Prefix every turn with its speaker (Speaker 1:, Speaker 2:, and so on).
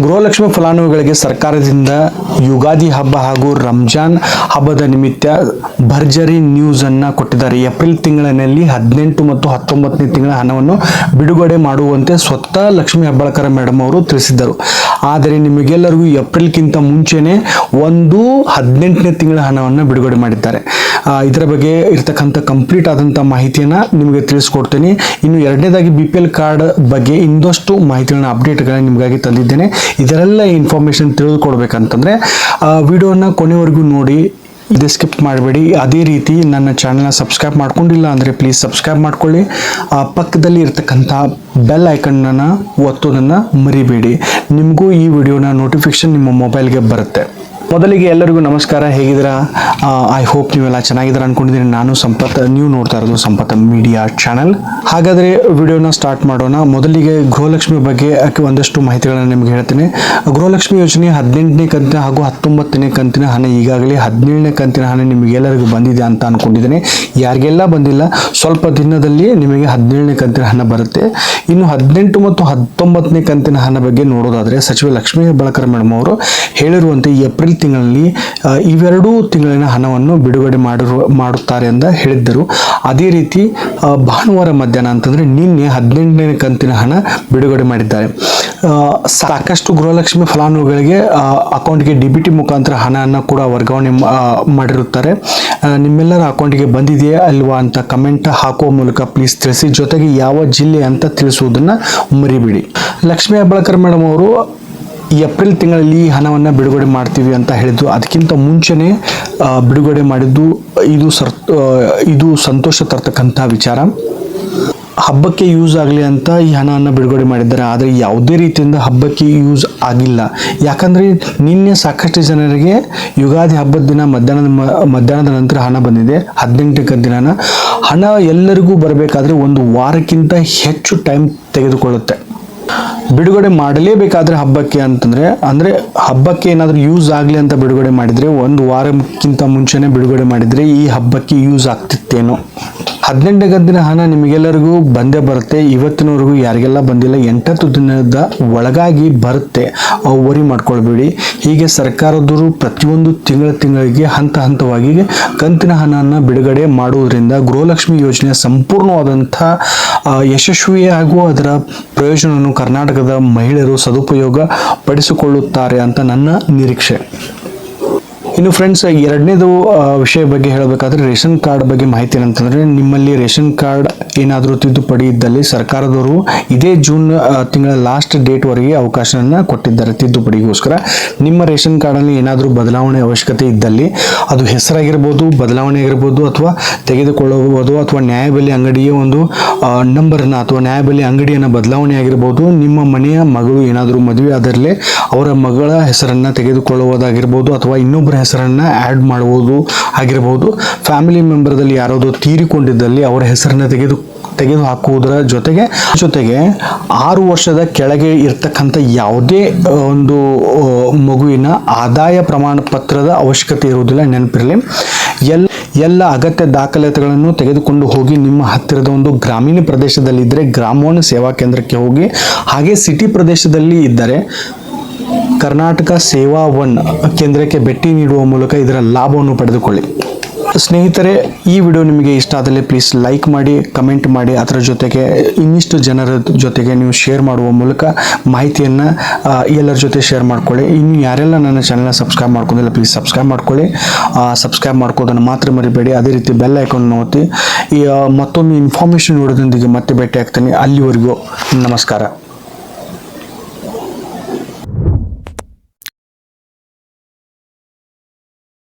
Speaker 1: ಗೃಹಲಕ್ಷ್ಮಿ ಫಲಾನುಭವಿಗಳಿಗೆ ಸರ್ಕಾರದಿಂದ ಯುಗಾದಿ ಹಬ್ಬ ಹಾಗೂ ರಂಜಾನ್ ಹಬ್ಬದ ನಿಮಿತ್ತ ಭರ್ಜರಿ ನ್ಯೂಸ್ ಅನ್ನ ಕೊಟ್ಟಿದ್ದಾರೆ. ಏಪ್ರಿಲ್ ತಿಂಗಳಿನಲ್ಲಿ ಹದಿನೆಂಟು ಮತ್ತು ಹತ್ತೊಂಬತ್ತನೇ ತಿಂಗಳ ಹಣವನ್ನು ಬಿಡುಗಡೆ ಮಾಡುವಂತೆ ಸ್ವತಃ ಲಕ್ಷ್ಮೀ ಹಬ್ಬಳಕರ ಮೇಡಮ್ ಅವರು ತಿಳಿಸಿದ್ದರು. ಆದರೆ ನಿಮಗೆಲ್ಲರಿಗೂ ಏಪ್ರಿಲ್ಗಿಂತ ಮುಂಚೆನೆ ಒಂದು ಹದಿನೆಂಟನೇ ತಿಂಗಳ ಹಣವನ್ನು ಬಿಡುಗಡೆ ಮಾಡಿದ್ದಾರೆ. ಇದರ ಬಗ್ಗೆ ಇರ್ತಕ್ಕಂಥ ಕಂಪ್ಲೀಟ್ ಆದಂಥ ಮಾಹಿತಿಯನ್ನು ನಿಮಗೆ ತಿಳಿಸ್ಕೊಡ್ತೀನಿ. ಇನ್ನು ಎರಡನೇದಾಗಿ ಬಿ ಪಿ ಎಲ್ ಕಾರ್ಡ್ ಬಗ್ಗೆ ಇನ್ನಷ್ಟು ಮಾಹಿತಿಗಳನ್ನ ಅಪ್ಡೇಟ್ಗಳನ್ನ ನಿಮಗಾಗಿ ತಂದಿದ್ದೇನೆ. ಇದರೆಲ್ಲ ಇನ್ಫಾರ್ಮೇಷನ್ ಆ, ವಿಡಿಯೋನ ಕೊನೆವರೆಗೂ ನೋಡಿ, ಇದೆ ಸ್ಕಿಪ್ ಮಾಡಬೇಡಿ. ಅದೇ ರೀತಿ ನನ್ನ ಚಾನಲ್ನ ಸಬ್ಸ್ಕ್ರೈಬ್ ಮಾಡ್ಕೊಂಡಿಲ್ಲ ಅಂದರೆ ಪ್ಲೀಸ್ ಸಬ್ಸ್ಕ್ರೈಬ್ ಮಾಡ್ಕೊಳ್ಳಿ. ಆ, ಪಕ್ಕದಲ್ಲಿ ಇರ್ತಕ್ಕಂಥ ಬೆಲ್ ಐಕನ್ನ ಒತ್ತೋದನ್ನು ಮರಿಬೇಡಿ. ನಿಮಗೂ ಈ ವಿಡಿಯೋನ ನೋಟಿಫಿಕೇಶನ್ ನಿಮ್ಮ ಮೊಬೈಲ್ಗೆ ಬರುತ್ತೆ. ಮೊದಲಿಗೆ ಎಲ್ಲರಿಗೂ ನಮಸ್ಕಾರ, ಹೇಗಿದ್ದೀರಾ? ಐ ಹೋಪ್ ನೀವೆಲ್ಲ ಚೆನ್ನಾಗಿದ್ದೀರಾ ಅನ್ಕೊಂಡಿದ್ದೀನಿ. ನಾನು ಸಂಪತ್, ನೀವು ನೋಡ್ತಾ ಇರೋದು ಸಂಪತ್ ಮೀಡಿಯಾ ಚಾನಲ್ ಹಾಗಾದರೆ ವಿಡಿಯೋನ ಸ್ಟಾರ್ಟ್ ಮಾಡೋಣ. ಮೊದಲಿಗೆ ಗೃಹಲಕ್ಷ್ಮಿ ಬಗ್ಗೆ ಒಂದಷ್ಟು ಮಾಹಿತಿಗಳನ್ನು ನಿಮಗೆ ಹೇಳ್ತೀನಿ. ಗೃಹಲಕ್ಷ್ಮಿ ಯೋಜನೆ ಹದಿನೆಂಟನೇ ಕಂತಿನ ಹಾಗೂ ಹತ್ತೊಂಬತ್ತನೇ ಕಂತಿನ ಹಣ ಈಗಾಗಲೇ ಹದಿನೇಳನೇ ಕಂತಿನ ಹಣ ನಿಮಗೆಲ್ಲರಿಗೂ ಬಂದಿದೆ ಅಂತ ಅನ್ಕೊಂಡಿದ್ದೀನಿ. ಯಾರಿಗೆಲ್ಲ ಬಂದಿಲ್ಲ, ಸ್ವಲ್ಪ ದಿನದಲ್ಲಿ ನಿಮಗೆ ಹದಿನೇಳನೇ ಕಂತಿನ ಹಣ ಬರುತ್ತೆ. ಇನ್ನು ಹದಿನೆಂಟು ಮತ್ತು ಹತ್ತೊಂಬತ್ತನೇ ಕಂತಿನ ಹಣ ಬಗ್ಗೆ ನೋಡೋದಾದರೆ ಸಚಿವ ಲಕ್ಷ್ಮೀ ಹೆಬ್ಬಾಳ್ಕರ್ ಮೇಡಮ್ ಅವರು ಹೇಳಿರುವಂತೆ ಏಪ್ರಿಲ್ ತಿಂಗಳಲ್ಲಿ ಇವೆರಡೂ ತಿಂಗಳಿನ ಹಣವನ್ನು ಬಿಡುಗಡೆ ಮಾಡಿರುವ, ಮಾಡುತ್ತಾರೆ ಅಂತ ಹೇಳಿದ್ದರು. ಅದೇ ರೀತಿ ಭಾನುವಾರ ಮಧ್ಯಾಹ್ನ ಅಂತಂದರೆ ನಿನ್ನೆ ಹದಿನೆಂಟನೇ ಕಂತಿನ ಹಣ ಬಿಡುಗಡೆ ಮಾಡಿದ್ದಾರೆ. ಸಾಕಷ್ಟು ಗೃಹಲಕ್ಷ್ಮಿ ಫಲಾನುಭವಿಗಳಿಗೆ ಅಕೌಂಟ್ಗೆ ಡಿ ಬಿ ಟಿ ಮುಖಾಂತರ ಹಣವನ್ನು ಕೂಡ ವರ್ಗಾವಣೆ ಮಾಡಿರುತ್ತಾರೆ. ನಿಮ್ಮೆಲ್ಲರ ಅಕೌಂಟ್ಗೆ ಬಂದಿದೆಯಾ ಅಲ್ವಾ ಅಂತ ಕಮೆಂಟ್ ಹಾಕುವ ಮೂಲಕ ಪ್ಲೀಸ್ ತಿಳಿಸಿ. ಜೊತೆಗೆ ಯಾವ ಜಿಲ್ಲೆ ಅಂತ ತಿಳಿಸುವುದನ್ನು ಮರಿಬೇಡಿ. ಲಕ್ಷ್ಮೀ ಹೆಬ್ಬಾಳ್ಕರ್ ಮೇಡಮ್ ಅವರು ಏಪ್ರಿಲ್ ತಿಂಗಳಲ್ಲಿ ಈ ಹಣವನ್ನು ಬಿಡುಗಡೆ ಮಾಡ್ತೀವಿ ಅಂತ ಹೇಳಿದ್ದು, ಅದಕ್ಕಿಂತ ಮುಂಚೆನೇ ಬಿಡುಗಡೆ ಮಾಡಿದ್ದು ಇದು ಸರ್ ಇದು ಸಂತೋಷ ತರ್ತಕ್ಕಂಥ ವಿಚಾರ. ಹಬ್ಬಕ್ಕೆ ಯೂಸ್ ಆಗಲಿ ಅಂತ ಈ ಹಣವನ್ನು ಬಿಡುಗಡೆ ಮಾಡಿದ್ದಾರೆ, ಆದರೆ ಯಾವುದೇ ರೀತಿಯಿಂದ ಹಬ್ಬಕ್ಕೆ ಯೂಸ್ ಆಗಿಲ್ಲ. ಯಾಕಂದರೆ ನಿನ್ನೆ ಸಾಕಷ್ಟು ಜನರಿಗೆ ಯುಗಾದಿ ಹಬ್ಬದ ದಿನ, ಮಧ್ಯಾಹ್ನದ ಮಧ್ಯಾಹ್ನದ ನಂತರ ಹಣ ಬಂದಿದೆ, ಹದಿನೆಂಟಕ್ಕೆ ದಿನನ. ಹಣ ಎಲ್ಲರಿಗೂ ಬರಬೇಕಾದ್ರೆ ಒಂದು ವಾರಕ್ಕಿಂತ ಹೆಚ್ಚು ಟೈಮ್ ತೆಗೆದುಕೊಳ್ಳುತ್ತೆ. ಬಿಡುಗಡೆ ಮಾಡಲೇಬೇಕಾದ್ರೆ ಹಬ್ಬಕ್ಕೆ ಅಂತಂದ್ರೆ, ಅಂದ್ರೆ ಹಬ್ಬಕ್ಕೆ ಏನಾದರೂ ಯೂಸ್ ಆಗಲಿ ಅಂತ ಬಿಡುಗಡೆ ಮಾಡಿದ್ರೆ, ಒಂದು ವಾರಕ್ಕಿಂತ ಮುಂಚೆನೆ ಬಿಡುಗಡೆ ಮಾಡಿದ್ರೆ ಈ ಹಬ್ಬಕ್ಕೆ ಯೂಸ್ ಆಗ್ತಿತ್ತೇನೋ. ಹದಿನೆಂಟನೇ ಗದ್ದಿನ ಹಣ ನಿಮಗೆಲ್ಲರಿಗೂ ಬಂದೇ ಬರುತ್ತೆ. ಇವತ್ತಿನವರೆಗೂ ಯಾರಿಗೆಲ್ಲ ಬಂದಿಲ್ಲ, ಎಂಟತ್ತು ದಿನದ ಒಳಗಾಗಿ ಬರುತ್ತೆ. ಅವು ವರಿ ಮಾಡ್ಕೊಳ್ಬೇಡಿ. ಹೀಗೆ ಸರ್ಕಾರದವರು ಪ್ರತಿಯೊಂದು ತಿಂಗಳ ತಿಂಗಳಿಗೆ ಹಂತ ಹಂತವಾಗಿ ಕಂತಿನ ಹಣವನ್ನು ಬಿಡುಗಡೆ ಮಾಡುವುದರಿಂದ ಗೃಹಲಕ್ಷ್ಮಿ ಯೋಜನೆ ಸಂಪೂರ್ಣವಾದಂಥ ಯಶಸ್ವಿಯಾಗುವ ಅದರ ಪ್ರಯೋಜನವನ್ನು ಕರ್ನಾಟಕದ ಮಹಿಳೆಯರು ಸದುಪಯೋಗ ಪಡಿಸಿಕೊಳ್ಳುತ್ತಾರೆ ಅಂತ ನನ್ನ ನಿರೀಕ್ಷೆ. ಇನ್ನು ಫ್ರೆಂಡ್ಸ್ ಎರಡನೇದು ವಿಷಯ ಬಗ್ಗೆ ಹೇಳಬೇಕಾದ್ರೆ ರೇಷನ್ ಕಾರ್ಡ್ ಬಗ್ಗೆ ಮಾಹಿತಿ ಏನಂತಂದ್ರೆ, ನಿಮ್ಮಲ್ಲಿ ರೇಷನ್ ಕಾರ್ಡ್ ಏನಾದರೂ ತಿದ್ದುಪಡಿ ಇದ್ದಲ್ಲಿ ಸರ್ಕಾರದವರು ಇದೇ ಜೂನ್ ತಿಂಗಳ ಲಾಸ್ಟ್ ಡೇಟ್ವರೆಗೆ ಅವಕಾಶವನ್ನು ಕೊಟ್ಟಿದ್ದಾರೆ ತಿದ್ದುಪಡಿಗೋಸ್ಕರ. ನಿಮ್ಮ ರೇಷನ್ ಕಾರ್ಡಲ್ಲಿ ಏನಾದರೂ ಬದಲಾವಣೆ ಅವಶ್ಯಕತೆ ಇದ್ದಲ್ಲಿ ಅದು ಹೆಸರಾಗಿರ್ಬೋದು, ಬದಲಾವಣೆ ಆಗಿರ್ಬೋದು, ಅಥವಾ ತೆಗೆದುಕೊಳ್ಳಬಹುದು, ಅಥವಾ ನ್ಯಾಯಬೆಲೆ ಅಂಗಡಿಯ ಒಂದು ನಂಬರನ್ನು ಅಥವಾ ನ್ಯಾಯಬೆಲೆ ಅಂಗಡಿಯನ್ನು ಬದಲಾವಣೆ ಆಗಿರ್ಬೋದು, ನಿಮ್ಮ ಮನೆಯ ಮಗಳು ಏನಾದರೂ ಮದುವೆ ಆದರಲ್ಲೇ ಅವರ ಮಗಳ ಹೆಸರನ್ನು ತೆಗೆದುಕೊಳ್ಳುವುದಾಗಿರ್ಬೋದು, ಅಥವಾ ಇನ್ನೊಬ್ಬರ ಹೆಸರನ್ನು ಆ್ಯಡ್ ಮಾಡ್ಬೋದು, ಆಗಿರ್ಬೋದು. ಫ್ಯಾಮಿಲಿ ಮೆಂಬರ್ದಲ್ಲಿ ಯಾರಾದರೂ ತೀರಿಕೊಂಡಿದ್ದಲ್ಲಿ ಅವರ ಹೆಸರನ್ನು ತೆಗೆದು ತೆಗೆದು ಹಾಕುವುದರ ಜೊತೆಗೆ ಜೊತೆಗೆ ಆರು ವರ್ಷದ ಕೆಳಗೆ ಇರ್ತಕ್ಕಂಥ ಯಾವುದೇ ಒಂದು ಮಗುವಿನ ಆದಾಯ ಪ್ರಮಾಣ ಪತ್ರದ ಅವಶ್ಯಕತೆ ಇರುವುದಿಲ್ಲ, ನೆನಪಿರಲಿ. ಎಲ್ಲ ಎಲ್ಲ ಅಗತ್ಯ ದಾಖಲಾತಿಗಳನ್ನು ತೆಗೆದುಕೊಂಡು ಹೋಗಿ ನಿಮ್ಮ ಹತ್ತಿರದ ಒಂದು ಗ್ರಾಮೀಣ ಪ್ರದೇಶದಲ್ಲಿದ್ದರೆ ಗ್ರಾಮೋಣ ಸೇವಾ ಕೇಂದ್ರಕ್ಕೆ ಹೋಗಿ, ಹಾಗೆ ಸಿಟಿ ಪ್ರದೇಶದಲ್ಲಿ ಇದ್ದರೆ ಕರ್ನಾಟಕ ಸೇವಾ ಒನ್ ಕೇಂದ್ರಕ್ಕೆ ಭೇಟಿ ನೀಡುವ ಮೂಲಕ ಇದರ ಲಾಭವನ್ನು ಪಡೆದುಕೊಳ್ಳಿ. ಸ್ನೇಹಿತರೆ, ಈ ವಿಡಿಯೋ ನಿಮಗೆ ಇಷ್ಟ ಆದಲ್ಲಿ ಪ್ಲೀಸ್ ಲೈಕ್ ಮಾಡಿ ಕಮೆಂಟ್ ಮಾಡಿ. ಅದರ ಜೊತೆಗೆ ಇನ್ನಿಷ್ಟು ಜನರ ಜೊತೆಗೆ ನೀವು ಶೇರ್ ಮಾಡುವ ಮೂಲಕ ಮಾಹಿತಿಯನ್ನು ಎಲ್ಲರ ಜೊತೆ ಶೇರ್ ಮಾಡ್ಕೊಳ್ಳಿ. ಇನ್ನು ಯಾರೆಲ್ಲ ನನ್ನ ಚಾನಲ್ನ ಸಬ್ಸ್ಕ್ರೈಬ್ ಮಾಡ್ಕೊಂಡಿಲ್ಲ ಪ್ಲೀಸ್ ಸಬ್ಸ್ಕ್ರೈಬ್ ಮಾಡ್ಕೊಳ್ಳಿ. ಸಬ್ಸ್ಕ್ರೈಬ್ ಮಾಡ್ಕೋದನ್ನು ಮಾತ್ರ ಮರಿಬೇಡಿ. ಅದೇ ರೀತಿ ಬೆಲ್ ಐಕಾನ್ ಈ ಮತ್ತೊಂದು ಇನ್ಫಾರ್ಮೇಷನ್ ನೋಡೋದೊಂದಿಗೆ ಮತ್ತೆ ಭೇಟಿ ಆಗ್ತೀನಿ. ಅಲ್ಲಿವರೆಗೂ ನಮಸ್ಕಾರ.